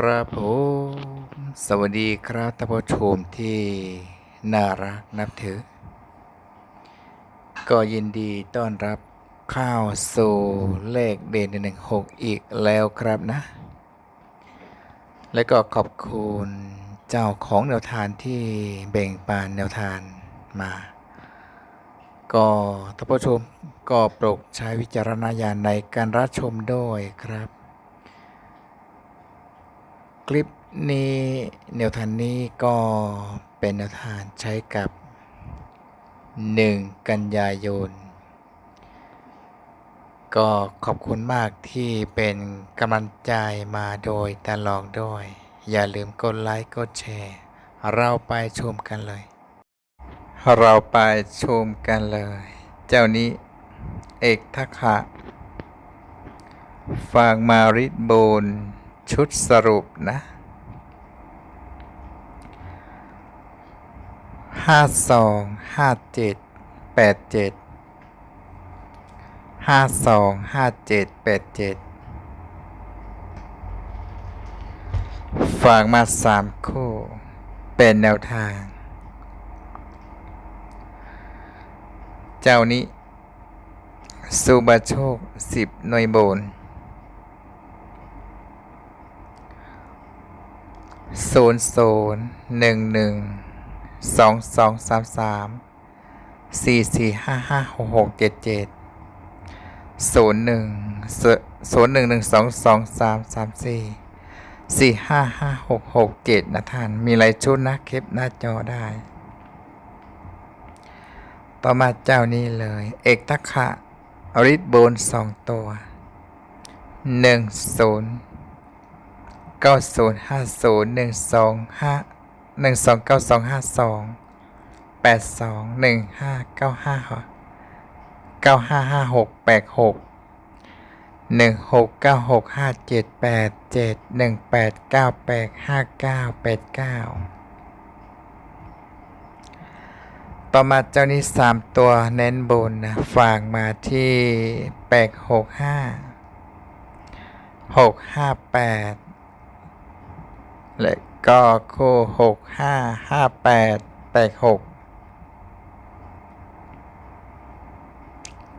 ครับผมสวัสดีครับท่านผู้ชมที่น่ารักนับถือ ก็ยินดีต้อนรับเข้าสู่เลขเด่นหนึ่งหกอีกแล้วครับนะ และก็ขอบคุณเจ้าของแนวทานที่แบ่งปันแนวทานมา ก็ท่านผู้ชมก็โปรดใช้วิจารณญาณในการรับชมด้วยครับ คลิปนี้แนวทางนี้ก็เป็นแนวทางใช้กับ 1 กันยายน ก็ขอบคุณมากที่เป็นกำลังใจมาโดยตลอดด้วย อย่าลืมกดไลค์กดแชร์ เราไปชมกันเลย เราไปชมกันเลย เจ้านี้ เอกทักษะฝากมาริดโบน ชุดสรุปนะห้าสองห้าเจ็ดแปดเจ็ดห้าสองห้าเจ็ดแปดเจ็ดฝากมาสามคู่ เป็นแนวทาง เจ้านี้สุบาโชคสิบหน่วยโบน ศูนย์ศูนย์หนึ่งหนึ่งสองสองสามสามสี่สี่ห้าห้าหกหกเจ็ดเจ็ดศูนย์หนึ่งศูนย์หนึ่งหนึ่งสองสองสามสามสี่สี่ห้าห้าหกหกเจ็ดนะท่าน มีหลายชุดนะคลิปหน้าจอได้ ต่อมาเจ้านี้เลย เอกทักขะริดโบนสองตัวหนึ่งศูนย์ ก้าศูนย์ห้าศูนย์หนึ่งสองห้าหนึ่งสองเก้าสองห้าสองแปดสองหนึ่งห้าเก้าห้าเก้าห้าห้าหกแปดหกหนึ่งหกเก้าหกห้าเจ็ดแปดเจ็ดหนึ่งแปดเก้าแปดห้าเก้าแปดเก้าต่อมาเจ้านี้สามตัวเน้นบนนะฝากมาที่แปดหกห้าหกห้าแปด และก็คู่หกห้าห้าแปดแปดหก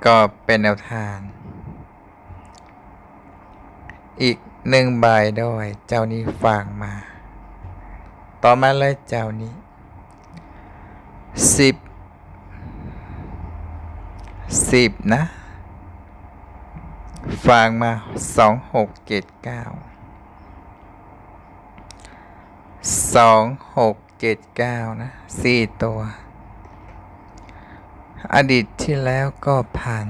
ก็เป็นแนวทาง อีกหนึ่งใบด้วย เจ้านี้ฝากมา ต่อมาเลยเจ้านี้สิบสิบนะ ฝากมาสองหกเจ็ดเก้า สองหกเจ็ดเก้านะสี่ตัว อดีตที่แล้วก็ผ่าน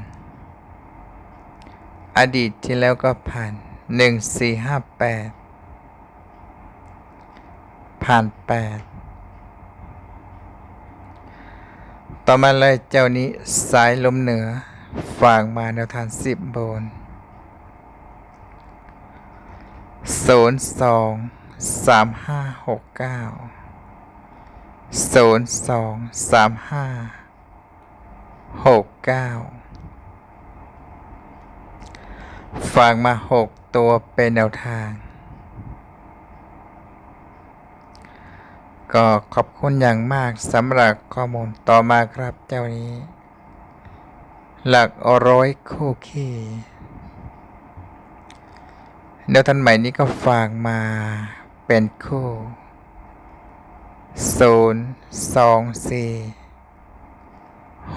อดีตที่แล้วก็ผ่านหนึ่งสี่ห้าแปดผ่านแปดต่อมาเลยเจ้านี้สายลมเหนือฝากมาแนวทางสิบบนศูนย์สอง สามห้าหกเก้าศูนย์สองสามห้าหกเก้าฝากมาหกตัวเป็นแนวทาง ก็ขอบคุณอย่างมากสำหรับข้อมูลต่อมาครับเจ้านี้ หลักร้อยคู่ขี้แนวทันใหม่นี้ก็ฝากมา เป็นคู่ศูนย์สองสี่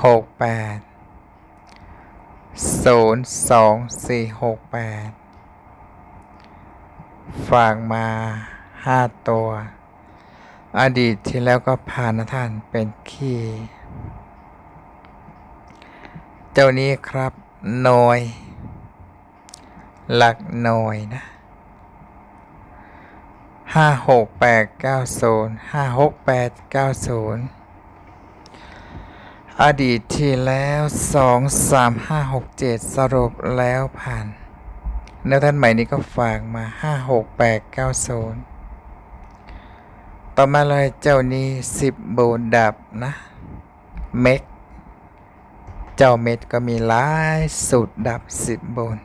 หกแปดศูนย์สองสี่หกแปดฝากมาห้าตัว อดีตที่แล้วก็ผ่านท่านเป็นขี้ เจ้านี้ครับหน่อยหลักหน่อยนะ ห้าหกแปดเก้าศูนย์ห้าหกแปดเก้าศูนย์อดีตที่แล้วสองสามห้าหกเจ็ดสรุปแล้วผ่านแนวท่านใหม่นี้ก็ฝากมาห้าหกแปดเก้าศูนย์ต่อมาเลยเจ้านี้สิบโบนดับนะ เม็ก เจ้าเม็ดก็มีหลายสุดดับสิบบน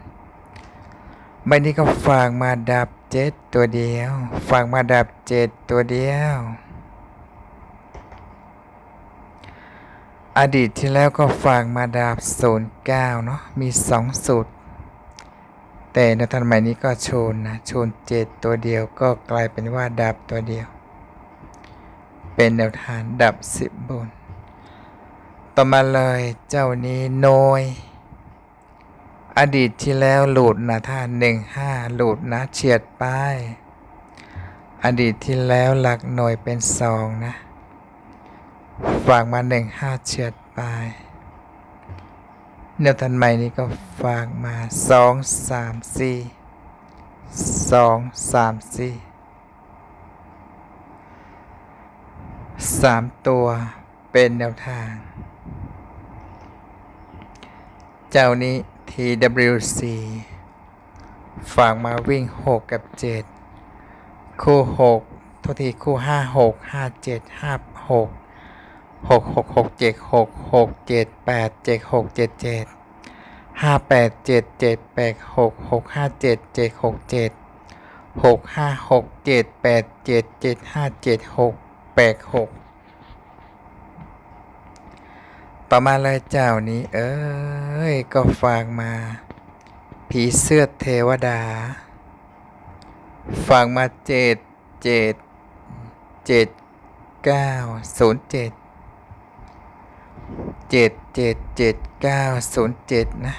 ใบนี้ก็ฝากมาดับ เจ็ดตัวเดียวฝากมาดับเจ็ดตัวเดียว อดีตที่แล้วก็ฝากมาดับศูนย์เก้าเนาะมีสองสูตร แต่ในทันใหม่นี้ก็โชนนะโชนเจ็ดตัวเดียวก็กลายเป็นว่าดับตัวเดียว เป็นแนวทางดับสิบบน ต่อมาเลยเจ้านี้โนย อดีตที่แล้วหลุดนะท่านหนึ่งห้าหลุดนะเฉียดป้าย อดีตที่แล้วหลักหน่วยเป็นสองนะฝากมาหนึ่งห้าเฉียดป้ายเนื้อทันใหม่นี้ก็ฝากมาสองสามสี่สองสามสี่สามตัวเป็นแนวทาง เจ้านี้ TWC ฝากมาวิ่ง 6 กับ 7 คู่ 6 ทุกทีคู่ 5 6 5 7 5 6 6 6 6 7 6 6 7 8 7 6 7 7 5 8 7 7 8 6 6 5 7 7 6 7 6 5 6 7 8 7 7 5 7 6 8 6 ต่อมาเลยเจ้านี้ เอ้ย ก็ฝากมา ผีเสื้อเทวดา ฝากมาเจ็ดเจ็ดเจ็ดเก้าศูนย์เจ็ดเจ็ดเจ็ดเจ็ดเก้าศูนย์เจ็ดนะ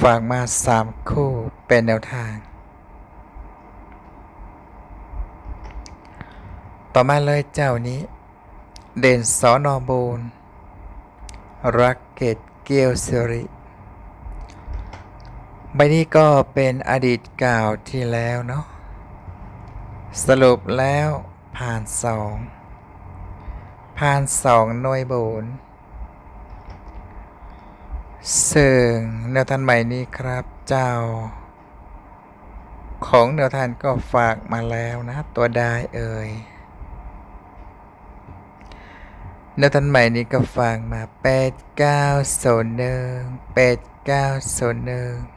ฝากมาสามคู่เป็นแนวทาง ต่อมาเลยเจ้านี้ เด่นสอนอบูนรักเกตเกียวสิริใบนี้ก็เป็นอดีตเก่าที่แล้วเนาะสรุปแล้วผ่านสองผ่านสองหน่วยบูนซึ่งแนวทานใหม่นี้ครับเจ้า ของแนวทานก็ฝากมาแล้วนะ ตัวได้เอ่ย แนวทันใหม่นี้ก็ฟังมา 8 9 0 1 8 9 0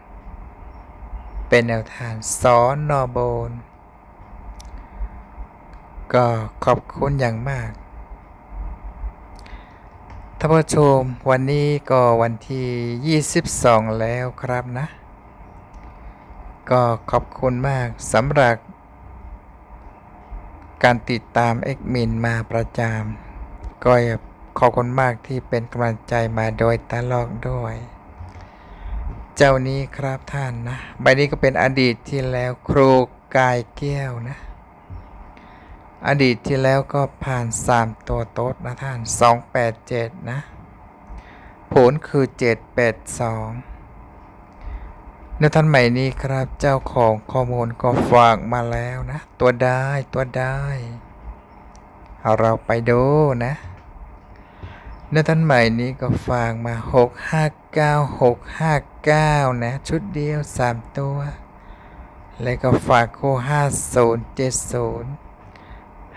1 เป็นแนวทางสอนนอโบน ก็ขอบคุณอย่างมากท่านผู้ชมวันนี้ก็วันที่ 22 แล้วครับนะ ก็ขอบคุณมากสำหรับการติดตามเอ็กมินมาประจำ ก็ขอบคุณมากที่เป็นกำลังใจมาโดยตลอดด้วย เจ้านี้ครับท่านนะ ใบนี้ก็เป็นอดีตที่แล้วครูกายแก้วนะ อดีตที่แล้วก็ผ่าน 3 ตัวโต๊ดนะท่าน 287 นะผลคือ 782ในท่านใหม่นี้ครับเจ้าของข้อมูลก็ฝากมาแล้วนะ ตัวได้ตัวได้เอาเราไปดูนะ ในท่านใหม่นี้ก็ฝากมา 659 659 นะ ชุดเดียว 3 ตัว แล้วก็ฝากคู่ 5070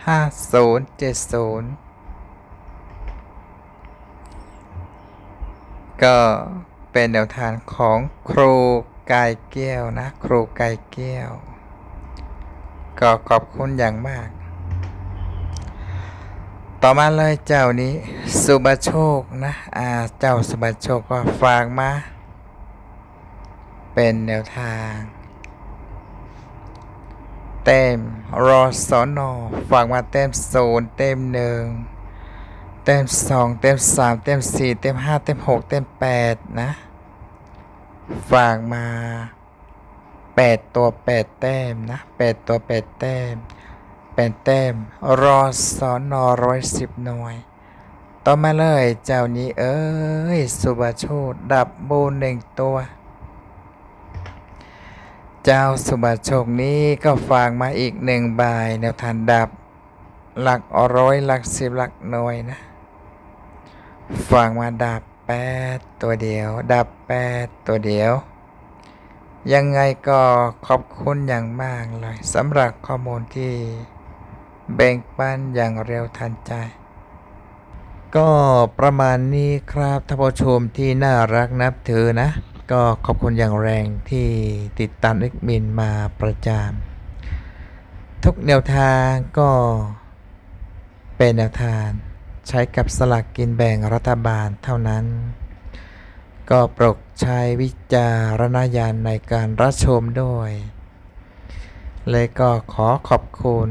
5070 ก็เป็นแนวทางของครูกายแก้วนะ ครูกายแก้ว ก็ขอบคุณอย่างมาก ต่อมาเลยเจ้านี้สุบโชคนะอ่าเจ้าสุบโชคก็ฝากมา เป็นแนวทาง เต็มรอสอนอฝากมาเต็มศูนย์เต็มหนึ่งเต็มสองเต็มสามเต็มสี่เต็มห้าเต็มหกเต็มแปดนะฝากมาแปดตัวแปดแต้มนะแปดตัวแปดแต้ม แปดแต้ม รอสอนอร้อยสิบหน่วย ต่อมาเลยเจ้านี้เอ้ย สุบาโชคดับโบนหนึ่งตัว เจ้าสุบาโชคนี้ก็ฝากมาอีกหนึ่งใบแนวทานดับ หลักร้อยหลักสิบหลักหน่วยนะ ฝากมาดับแปดตัวเดียว ดับแปดตัวเดียวยังไงก็ขอบคุณอย่างมากเลยสำหรับข้อมูลที่ แบ่งปันอย่างเร็วทันใจ ก็ประมาณนี้ครับท่านผู้ชมที่น่ารักนับถือนะ ก็ขอบคุณอย่างแรงที่ติดตามเอ็กมินมาประจามทุกแนวทางก็เป็นแนวทางใช้กับสลากกินแบ่งรัฐบาลเท่านั้น ก็โปรดใช้วิจารณญาณในการรับชมด้วย เลยก็ขอขอบคุณ